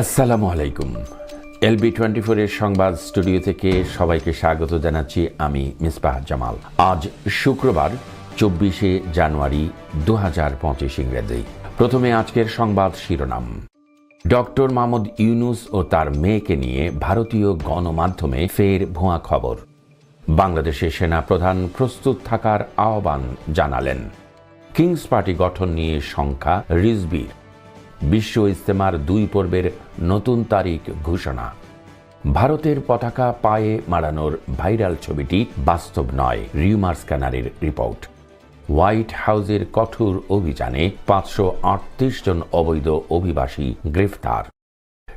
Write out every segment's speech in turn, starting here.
আসসালামু আলাইকুম। LB twenty ফোরের সংবাদ স্টুডিও থেকে সবাইকে স্বাগত জানাচ্ছি আমি মিসবাহ জামাল। আজ শুক্রবার, চব্বিশে জানুয়ারি দু হাজার পঁচিশ ইংরেজি। প্রথমে আজকের সংবাদ শিরোনাম। ডক্টর মাহমুদ ইউনুস ও তার মেয়েকে নিয়ে ভারতীয় গণমাধ্যমে ফের ভুয়া খবর। বাংলাদেশের সেনা প্রধান প্রস্তুত থাকার আহ্বান জানালেন। কিংস পার্টি গঠন নিয়ে সংখ্যা রিজবির। বিশ্ব ইস্তেমার দুই পর্বের নতুন তারিখ ঘোষণা। ভারতের পতাকা পায়ে মারানোর ভাইরাল ছবিটি বাস্তব নয় রিউমার স্ক্যানারের রিপোর্ট। হোয়াইট হাউসের কঠোর অভিযানে পাঁচশো জন অবৈধ অভিবাসী গ্রেফতার।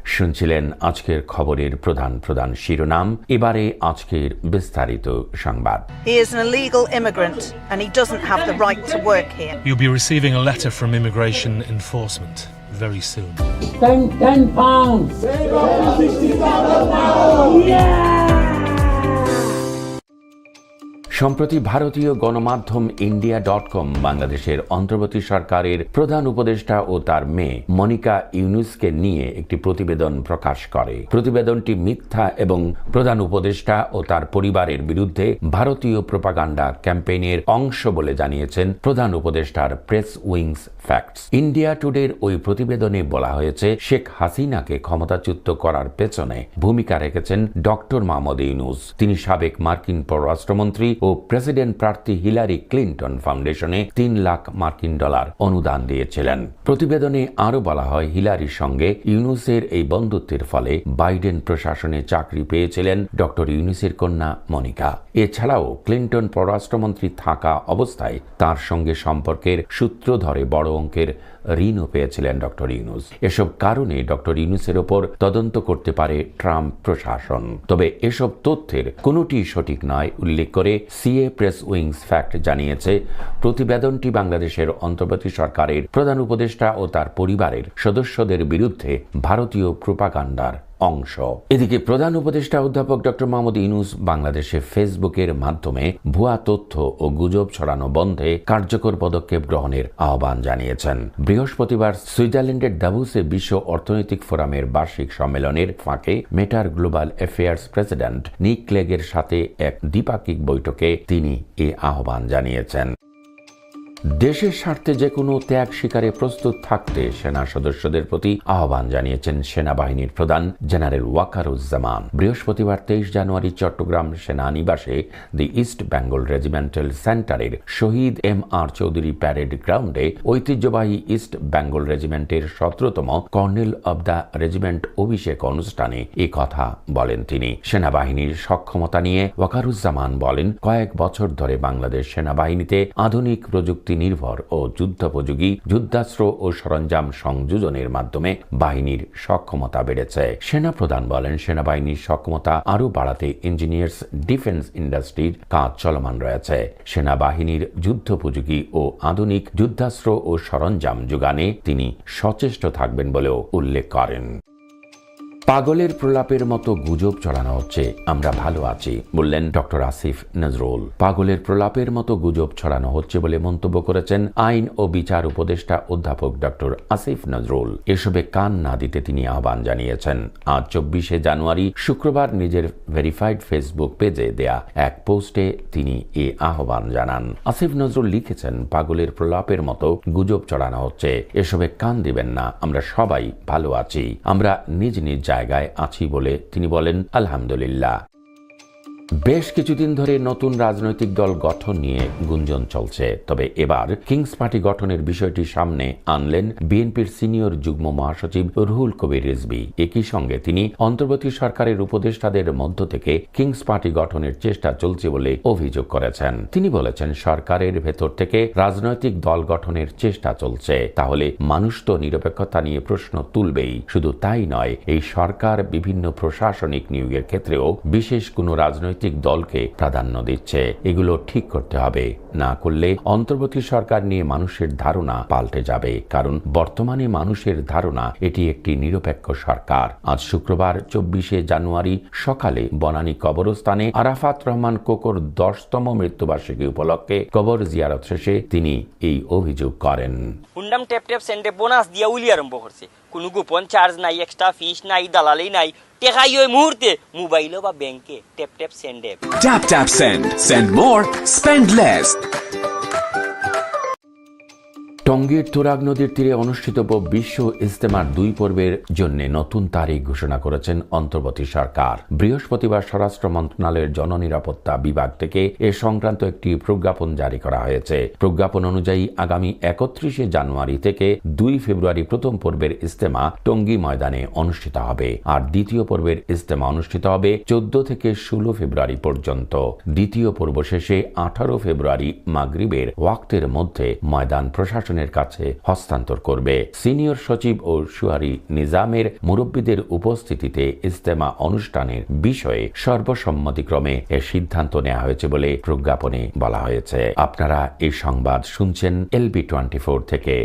শুনছিলেন আজকের খবরের প্রধান প্রধান শিরোনাম এবারে আজকের বিস্তারিত সংবাদ। He is an illegal immigrant and he doesn't have the right to work here. You'll be receiving a letter from immigration enforcement. very soon. 10, 60,000 pounds! Yeah! সম্প্রতি ভারতীয় গণমাধ্যম ইন্ডিয়া ডট কম বাংলাদেশের অন্তর্বর্তী সরকারের প্রধান উপদেষ্টা ও তার মেয়ে মনিকা ইউনুসকে নিয়ে একটি প্রতিবেদন প্রকাশ করে। প্রতিবেদনটি মিথ্যা এবং প্রধান উপদেষ্টা ও তার পরিবারের বিরুদ্ধে ভারতীয় প্রপাগান্ডা ক্যাম্পেইনের অংশ বলে জানিয়েছেন প্রধান উপদেষ্টার প্রেস উইংস ফ্যাক্টস। ইন্ডিয়া টুডের ওই প্রতিবেদনে বলা হয়েছে, শেখ হাসিনাকে ক্ষমতাচ্যুত করার পেছনে ভূমিকা রেখেছেন ডক্টর মাহমুদ ইউনুস। তিনি সাবেক মার্কিন পররাষ্ট্রমন্ত্রী প্রেসিডেন্ট প্রার্থী হিলারি ক্লিন্টন ফাউন্ডেশনে তিন লাখ মার্কিন ডলার অনুদান দিয়েছিলেন। প্রতিবেদনে আরও বলা হয়, হিলারির সঙ্গে ইউনুসের এই বন্ধুত্বের ফলে বাইডেন প্রশাসনে চাকরি পেয়েছিলেন ডক্টর ইউনুসের কন্যা মনিকা। এছাড়াও ক্লিন্টন পররাষ্ট্রমন্ত্রী থাকা অবস্থায় তার সঙ্গে সম্পর্কের সূত্র ধরে বড় অঙ্কের ঋণও পেয়েছিলেন ডক্টর ইউনুস। এসব কারণে ডক্টর ইউনুসের ওপর তদন্ত করতে পারে ট্রাম্প প্রশাসন। তবে এসব তথ্যের কোনোটি সঠিক নয়, উল্লেখ করে সিএ প্রেস উইংস ফ্যাক্ট জানিয়েছে, প্রতিবেদনটি বাংলাদেশের অন্তর্বর্তী সরকারের প্রধান উপদেষ্টা ও তার পরিবারের সদস্যদের বিরুদ্ধে ভারতীয় প্রোপাগান্ডার। অংশ। এদিকে প্রধান উপদেষ্টা অধ্যাপক ডক্টর মোহাম্মদ ইনুস বাংলাদেশে ফেসবুকের মাধ্যমে ভুয়া তথ্য ও গুজব ছড়ানো বন্ধে কার্যকর পদক্ষেপ গ্রহণের আহ্বান জানিয়েছেন। বৃহস্পতিবার সুইজারল্যান্ডের দাভুসে বিশ্ব অর্থনৈতিক ফোরামের বার্ষিক সম্মেলনের ফাঁকে মেটার গ্লোবাল অ্যাফেয়ার্স প্রেসিডেন্ট নিক ক্লেগের সাথে এক দ্বিপাক্ষিক বৈঠকে তিনি এ আহ্বান জানিয়েছেন। দেশের স্বার্থে যে কোনো ত্যাগ স্বীকারে প্রস্তুত থাকতে সেনা সদস্যদের প্রতি আহ্বান জানিয়েছেন সেনাবাহিনীর প্রধান জেনারেল ওয়াকারুজ্জামান। বৃহস্পতিবার তেইশ জানুয়ারি চট্টগ্রাম সেনানিবাসে দি ইস্ট বেঙ্গল রেজিমেন্টাল সেন্টারের শহীদ এম আর চৌধুরী প্যারেড গ্রাউন্ডে ঐতিহ্যবাহী ইস্ট বেঙ্গল রেজিমেন্টের সতেরোতম কর্নেল অব দ্য রেজিমেন্ট অভিষেক অনুষ্ঠানে এ কথা বলেন তিনি। সেনাবাহিনীর সক্ষমতা নিয়ে ওয়াকারুজ্জামান বলেন, কয়েক বছর ধরে বাংলাদেশ সেনাবাহিনীতে আধুনিক প্রযুক্তি নির্ভর ও যুদ্ধোপযোগী যুদ্ধাস্ত্র ও সরঞ্জাম সংযোজনের মাধ্যমে বাহিনীর সক্ষমতা বেড়েছে। সেনা প্রধান বলেন, সেনাবাহিনীর সক্ষমতা আরও বাড়াতে ইঞ্জিনিয়ার্স ডিফেন্স ইন্ডাস্ট্রির কাজ চলমান রয়েছে। সেনাবাহিনীর যুদ্ধোপযোগী ও আধুনিক যুদ্ধাস্ত্র ও সরঞ্জাম যোগানে তিনি সচেষ্ট থাকবেন বলেও উল্লেখ করেন। পাগলের প্রলাপের মতো গুজব চড়ানো হচ্ছে। আমরা ভালো আছি, বললেন ডক্টর আসিফ নজরুল। পাগলের প্রলাপের মতো গুজব ছড়ানো হচ্ছে বলে মন্তব্য করেছেন আইন ও বিচার উপদেষ্টা অধ্যাপক ডক্টর আসিফ নজরুল। এসবে কান না দিতে তিনি আহ্বান জানিয়েছেন। আজ চব্বিশে জানুয়ারি, শুক্রবার নিজের ভেরিফাইড ফেসবুক পেজে দেয়া এক পোস্টে তিনি এ আহ্বান জানান। আসিফ নজরুল লিখেছেন, পাগলের প্রলাপের মতো গুজব চড়ানো হচ্ছে। এসবে কান দিবেন না, আমরা সবাই ভালো আছি। আমরা নিজ নিজ জায়গায় আছি বলে তিনি বলেন আলহামদুলিল্লাহ। বেশ কিছুদিন ধরে নতুন রাজনৈতিক দল গঠন নিয়ে গুঞ্জন চলছে। তবে এবার কিংস পার্টি গঠনের বিষয়টি সামনে আনলেন বিএনপির সিনিয়র যুগ্ম মহাসচিব রুহুল কবির রিজভি। একই সঙ্গে তিনি অন্তর্বর্তী সরকারের উপদেষ্টাদের মধ্য থেকে কিংস পার্টি গঠনের চেষ্টা চলছে বলে অভিযোগ করেছেন। তিনি বলেছেন, সরকারের ভেতর থেকে রাজনৈতিক দল গঠনের চেষ্টা চলছে। তাহলে মানুষ তো নিরপেক্ষতা নিয়ে প্রশ্ন তুলবেই। শুধু তাই নয়, এই সরকার বিভিন্ন প্রশাসনিক নিয়োগের ক্ষেত্রেও বিশেষ কোনো রাজনৈতিক রাজনৈতিক দলকে প্রাধান্য দিচ্ছে। এগুলো ঠিক করতে হবে। না করলে অন্তর্বর্তী সরকার নিয়ে মানুষের ধারণা পাল্টে যাবে। কারণ বর্তমানে মানুষের ধারণা এটি একটি নিরপেক্ষ সরকার। আজ শুক্রবার, চব্বিশে জানুয়ারি, সকালে বনানী কবরস্থানে আরাফাত রহমান কোকর দশতম মৃত্যুবার্ষিকী উপলক্ষে কবর জিয়ারত শেষে তিনি এই অভিযোগ করেন। হুন্ডাম টেপ টেপ সেন্টে বোনাস দিয়া উলি আরম্ভ করছে। কোনো গোপন চার্জ নাই এক্সট্রা ফিস নাই, দালালি নাই। টেকাই ওই মুহূর্তে মোবাইলও বা ব্যাংকে tap tap send app Tap tap send. Send more, spend less. টঙ্গীর তুরাগ নদীর তীরে অনুষ্ঠিতব্য বিশ্ব ইজতেমার দুই পর্বের জন্য নতুন তারিখ ঘোষণা করেছেন অন্তর্বর্তী সরকার। বৃহস্পতিবার স্বরাষ্ট্র মন্ত্রণালয়ের জননিরাপত্তা বিভাগ থেকে এ সংক্রান্ত একটি প্রজ্ঞাপন জারি করা হয়েছে। প্রজ্ঞাপন অনুযায়ী আগামী একত্রিশে জানুয়ারি থেকে দুই ফেব্রুয়ারি প্রথম পর্বের ইজতেমা টঙ্গী ময়দানে অনুষ্ঠিত হবে। আর দ্বিতীয় পর্বের ইজতেমা অনুষ্ঠিত হবে চোদ্দ থেকে ষোলো ফেব্রুয়ারি পর্যন্ত। দ্বিতীয় পর্ব শেষে আঠারো ফেব্রুয়ারি মাগরিবের ওয়াক্তের মধ্যে ময়দান প্রশাসনের কাছে হস্তান্তর করবে। সিনিয়র সচিব ও সুয়ারি নিজামের মুরব্বীদের উপস্থিতিতে ইজতেমা অনুষ্ঠানের বিষয়ে সর্বসম্মতিক্রমে এ সিদ্ধান্ত নেওয়া হয়েছে বলে প্রজ্ঞাপনে বলা হয়েছে। আপনারা এই সংবাদ শুনছেন এলবি টোয়েন্টি থেকে।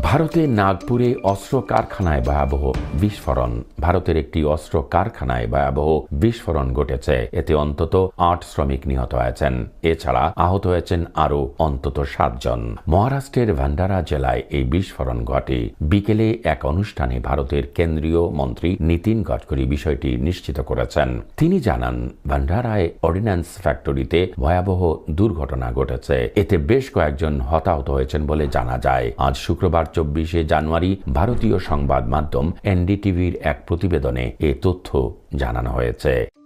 ভারতের নাগপুরে অস্ত্র কারখানায় ভয়াবহ বিস্ফোরণ। ভারতের একটি অস্ত্র কারখানায় ভয়াবহ বিস্ফোরণ ঘটেছে। এতে অন্তত আট শ্রমিক নিহত হয়েছেন। এছাড়া আহত হয়েছেন আরও অন্তত সাতজন। মহারাষ্ট্রের ভান্ডারা জেলায় এই বিস্ফোরণ ঘটে। বিকেলে এক অনুষ্ঠানে ভারতের কেন্দ্রীয় মন্ত্রী নীতিন গডকরি বিষয়টি নিশ্চিত করেছেন। তিনি জানান, ভান্ডারায় অর্ডিন্যান্স ফ্যাক্টরিতে ভয়াবহ দুর্ঘটনা ঘটেছে। এতে বেশ কয়েকজন হতাহত হয়েছেন বলে জানা যায়। আজ শুক্রবার চব্বিশে জানুয়ারি ভারতীয় সংবাদ মাধ্যম এনডিটিভির এক প্রতিবেদনে এ তথ্য জানানো হয়েছে।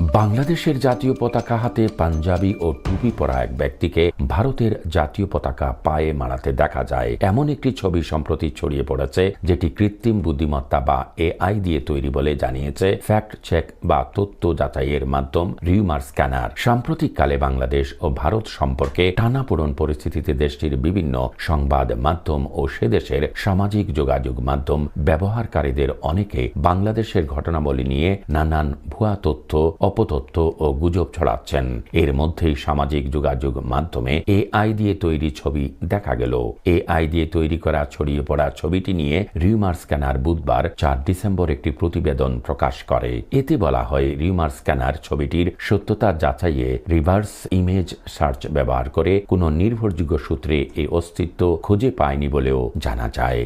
বাংলাদেশের জাতীয় পতাকা হাতে পাঞ্জাবি ও টুপি পরা এক ব্যক্তিকে ভারতের জাতীয় পতাকা পায়ে মারাতে দেখা যায়। এমন একটি ছবি সম্প্রতি ছড়িয়ে পড়েছে, যেটি কৃত্রিম বুদ্ধিমত্তা বা এআই দিয়ে তৈরি বলে জানিয়েছে ফ্যাক্ট চেক বা তথ্য যাচাইয়ের মাধ্যম রিউমার স্ক্যানার। সাম্প্রতিককালে বাংলাদেশ ও ভারত সম্পর্কে টানাপোড়ন পরিস্থিতিতে দেশটির বিভিন্ন সংবাদ মাধ্যম ও সে দেশের সামাজিক যোগাযোগ মাধ্যম ব্যবহারকারীদের অনেকে বাংলাদেশের ঘটনাবলী নিয়ে নানান ভুয়া তথ্য অপতথ্য ও গুজব ছড়াচ্ছেন। এর মধ্যেই সামাজিক যোগাযোগ মাধ্যমে এআই দিয়ে তৈরি ছবি দেখা গেল। এআই দিয়ে তৈরি করা ছড়িয়ে পড়া ছবিটি নিয়ে রিউমার স্ক্যানার বুধবার, চার ডিসেম্বর একটি প্রতিবেদন প্রকাশ করে। এতে বলা হয়, রিউমার স্ক্যানার ছবিটির সত্যতা যাচাইয়ে রিভার্স ইমেজ সার্চ ব্যবহার করে কোনো নির্ভরযোগ্য সূত্রে এই অস্তিত্ব খুঁজে পায়নি বলেও জানা যায়।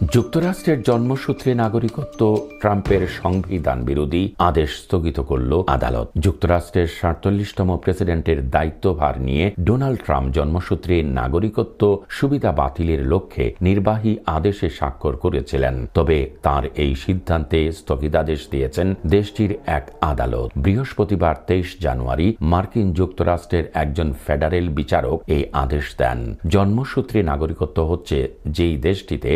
যুক্তরাষ্ট্রের জন্মসূত্রে নাগরিকত্ব, ট্রাম্পের সংবিধান বিরোধী আদেশ স্থগিত করল আদালত। যুক্তরাষ্ট্রের সাতচল্লিশতম প্রেসিডেন্টের দায়িত্বভার নিয়ে ডোনাল্ড ট্রাম্প জন্মসূত্রে নাগরিকত্ব সুবিধা বাতিলের লক্ষ্যে নির্বাহী আদেশে স্বাক্ষর করেছিলেন। তবে তার এই সিদ্ধান্তে স্থগিতাদেশ দিয়েছেন দেশটির এক আদালত। বৃহস্পতিবার তেইশ জানুয়ারি মার্কিন যুক্তরাষ্ট্রের একজন ফেডারেল বিচারক এই আদেশ দেন। জন্মসূত্রে নাগরিকত্ব হচ্ছে যেই দেশটিতে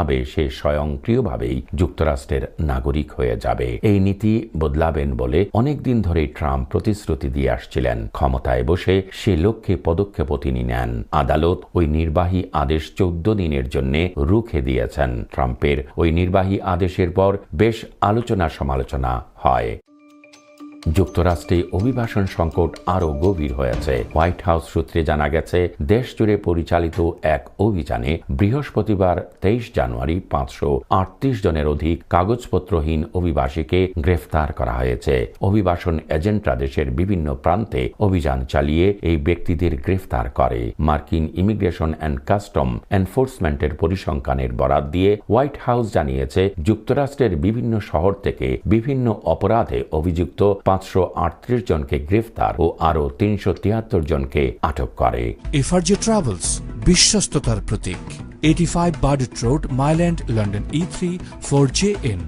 জন্মাবে সে স্বয়ংক্রিয়ভাবেই যুক্তরাষ্ট্রের নাগরিক হয়ে যাবে। এই নীতি বদলাবেন বলে অনেকদিন ধরে ট্রাম্প প্রতিশ্রুতি দিয়ে আসছিলেন। ক্ষমতায় বসে সে লক্ষ্যে পদক্ষেপ তিনি নেন। আদালত ওই নির্বাহী আদেশ চৌদ্দ দিনের জন্য রুখে দিয়েছেন। ট্রাম্পের ওই নির্বাহী আদেশের পর বেশ আলোচনা সমালোচনা হয়। যুক্তরাষ্ট্রে অভিবাসন সংকট আরও গভীর হয়েছে। হোয়াইট হাউস সূত্রে জানা গেছে দেশ জুড়ে পরিচালিত এক অভিযানে বৃহস্পতিবার তেইশ জানুয়ারি পাঁচশো আটত্রিশ জনের অধিক কাগজপত্রহীন অভিবাসীকে গ্রেফতার করা হয়েছে। অভিবাসন এজেন্টরা দেশের বিভিন্ন প্রান্তে অভিযান চালিয়ে এই ব্যক্তিদের গ্রেফতার করে। মার্কিন ইমিগ্রেশন অ্যান্ড কাস্টম এনফোর্সমেন্টের পরিসংখ্যানের বরাত দিয়ে হোয়াইট হাউস জানিয়েছে, যুক্তরাষ্ট্রের বিভিন্ন শহর থেকে বিভিন্ন অপরাধে অভিযুক্ত পাঁচশো আটত্রিশ জনকে গ্রেফতার ও আরও তিনশো তিয়াত্তর জনকে আটক করে। এফআরজে ট্রাভেলস বিশ্বস্ততার প্রতীক। Eighty five Burdett road mile end London E three four J N.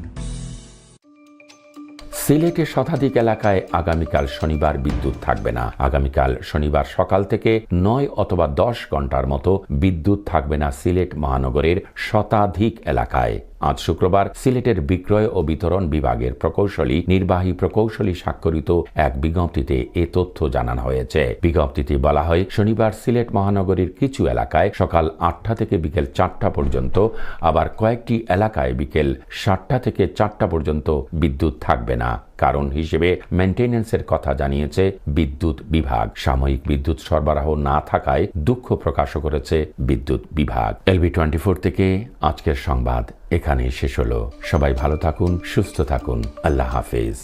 সিলেটের শতাধিক এলাকায় আগামীকাল শনিবার বিদ্যুৎ থাকবে না। আগামীকাল শনিবার সকাল থেকে নয় অথবা দশ ঘণ্টার মতো বিদ্যুৎ থাকবে না সিলেট মহানগরের শতাধিক এলাকায়। আজ শুক্রবার সিলেটের বিক্রয় ও বিতরণ বিভাগের প্রকৌশলী, নির্বাহী প্রকৌশলী স্বাক্ষরিত এক বিজ্ঞপ্তিতে এ তথ্য জানানো হয়েছে। বিজ্ঞপ্তিতে বলা হয়, শনিবার সিলেট মহানগরীর কিছু এলাকায় সকাল আটটা থেকে বিকেল চারটা পর্যন্ত, আবার কয়েকটি এলাকায় বিকেল সাতটা থেকে চারটা পর্যন্ত বিদ্যুৎ থাকবে না। কারণ হিসেবে মেনটেন্যান্সের কথা জানিয়েছে বিদ্যুৎ বিভাগ। সাময়িক বিদ্যুৎ সরবরাহ না থাকায় দুঃখ প্রকাশ করেছে বিদ্যুৎ বিভাগ। এলবি টোয়েন্টি ফোর থেকে আজকের সংবাদ এখানেই শেষ হলো। সবাই ভালো থাকুন, সুস্থ থাকুন। আল্লাহ হাফেজ।